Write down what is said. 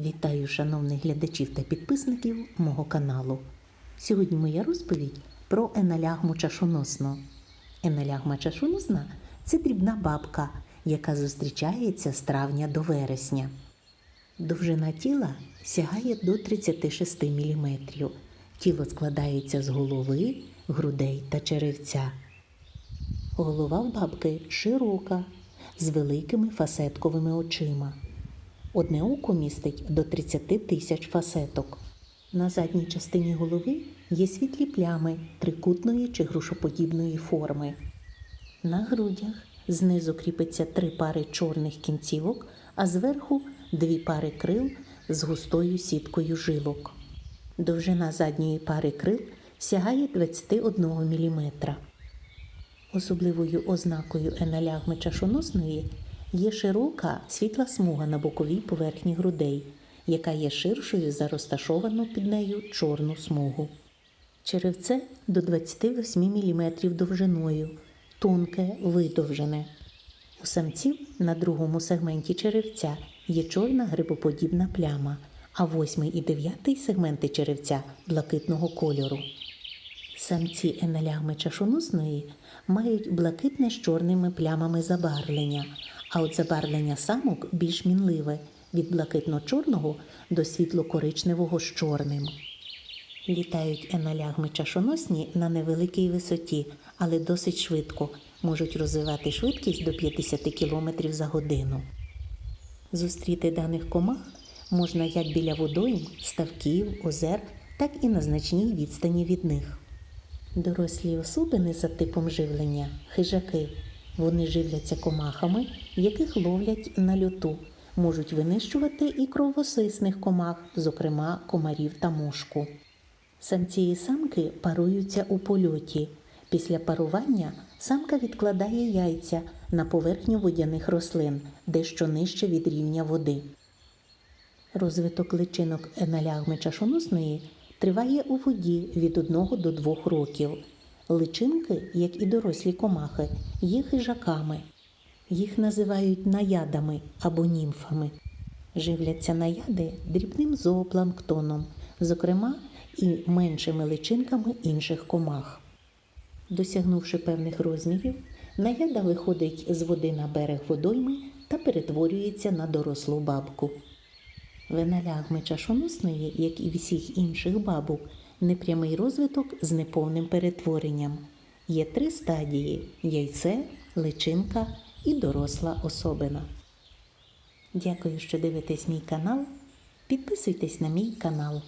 Вітаю шановних глядачів та підписників мого каналу. Сьогодні моя розповідь про енолягму чашоносну. Енолягма чашоносна це дрібна бабка, яка зустрічається з травня до вересня. Довжина тіла сягає до 36 мм. Тіло складається з голови, грудей та черевця. Голова в бабки широка, з великими фасетковими очима. Одне око містить до 30 тисяч фасеток. На задній частині голови є світлі плями трикутної чи грушоподібної форми. На грудях знизу кріпиться три пари чорних кінцівок, а зверху дві пари крил з густою сіткою жилок. Довжина задньої пари крил сягає 21 мм. Особливою ознакою енолягми чашоносної є широка світла смуга на боковій поверхні грудей, яка є ширшою за розташовану під нею чорну смугу. Черевце до 28 мм довжиною, тонке, видовжене. У самців на другому сегменті черевця є чорна грибоподібна пляма, а восьмий і дев'ятий сегменти черевця блакитного кольору. Самці енелягми чашоносної мають блакитне з чорними плямами забарвлення, а от забарвлення самок більш мінливе від блакитно-чорного до світло-коричневого з чорним. Літають енолягми чашоносні на невеликій висоті, але досить швидко можуть розвивати швидкість до 50 км за годину. Зустріти даних комах можна як біля водойм, ставків, озер, так і на значній відстані від них. Дорослі особини за типом живлення хижаки. Вони живляться комахами, яких ловлять на льоту, можуть винищувати і кровосисних комах, зокрема комарів та мошку. Самці і самки паруються у польоті. Після парування самка відкладає яйця на поверхню водяних рослин, дещо нижче від рівня води. Розвиток личинок енолягми чашоносної триває у воді від 1 до 2 років. Личинки, як і дорослі комахи, є хижаками. Їх називають наядами або німфами. Живляться наяди дрібним зоопланктоном, зокрема і меншими личинками інших комах. Досягнувши певних розмірів, наяда виходить з води на берег водойми та перетворюється на дорослу бабку. Венелягми чашоносної, як і всіх інших бабок, непрямий розвиток з неповним перетворенням. Є три стадії яйце, личинка і доросла особина. Дякую, що дивитесь мій канал. Підписуйтесь на мій канал.